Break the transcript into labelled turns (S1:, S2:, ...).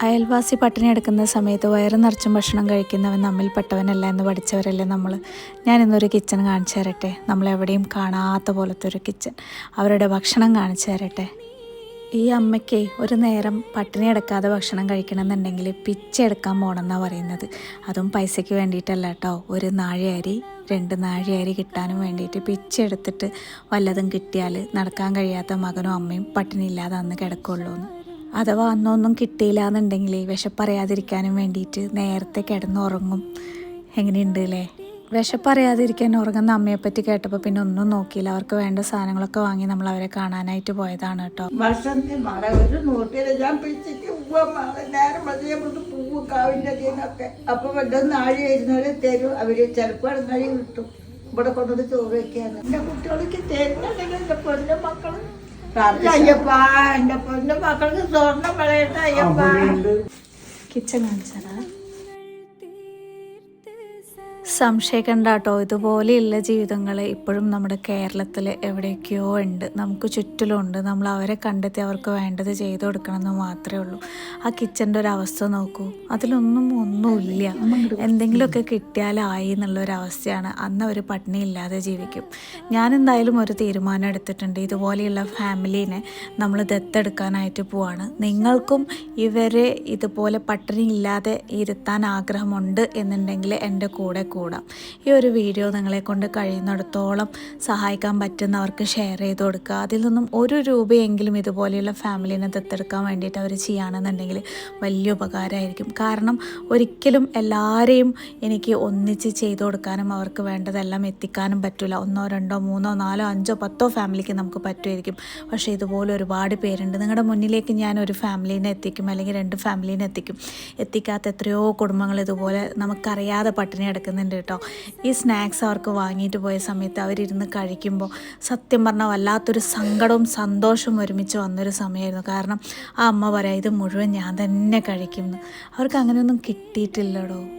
S1: അയൽവാസി പട്ടിണി എടുക്കുന്ന സമയത്ത് വയറ് നിറച്ചും ഭക്ഷണം കഴിക്കുന്നവൻ നമ്മിൽപ്പെട്ടവനല്ല എന്ന് പഠിച്ചവരല്ലേ നമ്മൾ ഞാൻ ഇന്നൊരു കിച്ചൺ കാണിച്ചു തരട്ടെ. നമ്മളെവിടെയും കാണാത്ത പോലത്തെ ഒരു കിച്ചൺ അവരുടെ ഭക്ഷണം കാണിച്ചു തരട്ടെ. ഈ അമ്മയ്ക്ക് ഒരു നേരം പട്ടിണി എടുക്കാതെ ഭക്ഷണം കഴിക്കണമെന്നുണ്ടെങ്കിൽ പിച്ചെടുക്കാൻ പോകണമെന്നാണ് പറയുന്നത്. അതും പൈസയ്ക്ക് വേണ്ടിയിട്ടല്ല കേട്ടോ. ഒരു നാഴിയരി രണ്ട് നാഴിയരി കിട്ടാനും വേണ്ടിയിട്ട് പിച്ചെടുത്തിട്ട് വല്ലതും കിട്ടിയാൽ നടക്കാൻ കഴിയാത്ത മകനും അമ്മയും പട്ടിണി ഇല്ലാതെ അന്ന് കിടക്കുള്ളൂ എന്ന് അഥവാ അന്നൊന്നും കിട്ടിയില്ല എന്നുണ്ടെങ്കിൽ വിശപ്പറിയാതിരിക്കാനും വേണ്ടിയിട്ട് നേരത്തെ കിടന്നുറങ്ങും. എങ്ങനെയുണ്ട് അല്ലേ വിശപ്പറിയാതിരിക്കാൻ ഉറങ്ങുന്ന അമ്മയെപ്പറ്റി കേട്ടപ്പോൾ പിന്നെ ഒന്നും നോക്കിയില്ല. അവർക്ക് വേണ്ട സാധനങ്ങളൊക്കെ വാങ്ങി നമ്മൾ അവരെ കാണാനായിട്ട് പോയതാണ് കേട്ടോ.
S2: അപ്പൊ വല്ല നാഴി വരുന്നവരെ തരും. അവർ ചിലപ്പോൾ ഇടനാഴി കിട്ടും. ഇവിടെ കൊണ്ടുവന്ന് ചോറ് വെക്കാന്ന് എന്റെ കുട്ടികൾക്ക് തരുന്നുണ്ടെങ്കിൽ മക്കൾ അയ്യപ്പ എന്റെ പൊന്നും മക്കൾക്ക് സ്വർണം വിളയട്ടെ അയ്യപ്പ.
S1: കിച്ചൺ കാണിച്ചതാ സംശയിക്കണ്ട കേട്ടോ ഇതുപോലെയുള്ള ജീവിതങ്ങൾ ഇപ്പോഴും നമ്മുടെ കേരളത്തിൽ എവിടെയൊക്കെയോ ഉണ്ട്. നമുക്ക് ചുറ്റിലുണ്ട്. നമ്മൾ അവരെ കണ്ടെത്തി അവർക്ക് വേണ്ടത് ചെയ്തു കൊടുക്കണമെന്ന് മാത്രമേ ഉള്ളൂ. ആ കിച്ചന്റെ ഒരു അവസ്ഥ നോക്കൂ. അതിലൊന്നും ഒന്നുമില്ല. എന്തെങ്കിലുമൊക്കെ കിട്ടിയാലായി എന്നുള്ളൊരവസ്ഥയാണ് അന്ന് അവർ പട്ടിണി ഇല്ലാതെ ജീവിക്കും. ഞാൻ എന്തായാലും ഒരു തീരുമാനം എടുത്തിട്ടുണ്ട്. ഇതുപോലെയുള്ള ഫാമിലീനെ നമ്മൾ ദത്തെടുക്കാനായിട്ട് പോവാണ്. നിങ്ങൾക്കും ഇവരെ ഇതുപോലെ പട്ടിണി ഇല്ലാതെ ഇരുത്താൻ ആഗ്രഹമുണ്ട് എന്നുണ്ടെങ്കിൽ എന്റെ കൂടെ കൂടാം. ഈ ഒരു വീഡിയോ നിങ്ങളെ കൊണ്ട് കഴിയുന്നിടത്തോളം സഹായിക്കാൻ പറ്റുന്നവർക്ക് ഷെയർ ചെയ്ത് കൊടുക്കുക. അതിൽ നിന്നും ഒരു രൂപയെങ്കിലും ഇതുപോലെയുള്ള ഫാമിലിനെ ദത്തെടുക്കാൻ വേണ്ടിയിട്ട് അവർ ചെയ്യുകയാണെന്നുണ്ടെങ്കിൽ വലിയ ഉപകാരമായിരിക്കും. കാരണം ഒരിക്കലും എല്ലാവരെയും എനിക്ക് ഒന്നിച്ച് ചെയ്തു കൊടുക്കാനും അവർക്ക് വേണ്ടതെല്ലാം എത്തിക്കാനും പറ്റില്ല ഒന്നോ രണ്ടോ മൂന്നോ നാലോ അഞ്ചോ പത്തോ ഫാമിലിക്ക് നമുക്ക് പറ്റുമായിരിക്കും. പക്ഷേ ഇതുപോലെ ഒരുപാട് പേരുണ്ട്. നിങ്ങളുടെ മുന്നിലേക്ക് ഞാൻ ഒരു ഫാമിലീനെ എത്തിക്കും അല്ലെങ്കിൽ രണ്ട് ഫാമിലീനെ എത്തിക്കും. എത്തിക്കാത്ത എത്രയോ കുടുംബങ്ങൾ ഇതുപോലെ നമുക്കറിയാതെ പട്ടിണി എടുക്കുന്നുണ്ട് കേട്ടോ. ഈ സ്നാക്സ് അവർക്ക് വാങ്ങിയിട്ട് പോയ സമയത്ത് അവരിരുന്ന് കഴിക്കുമ്പോൾ സത്യം പറഞ്ഞാൽ വല്ലാത്തൊരു സങ്കടവും സന്തോഷവും ഒരുമിച്ച് വന്നൊരു സമയമായിരുന്നു കാരണം ആ അമ്മ പറയാം ഇത് മുഴുവൻ ഞാൻ തന്നെ കഴിക്കുന്നു. അവർക്ക് അങ്ങനെയൊന്നും കിട്ടിയിട്ടില്ലടോ.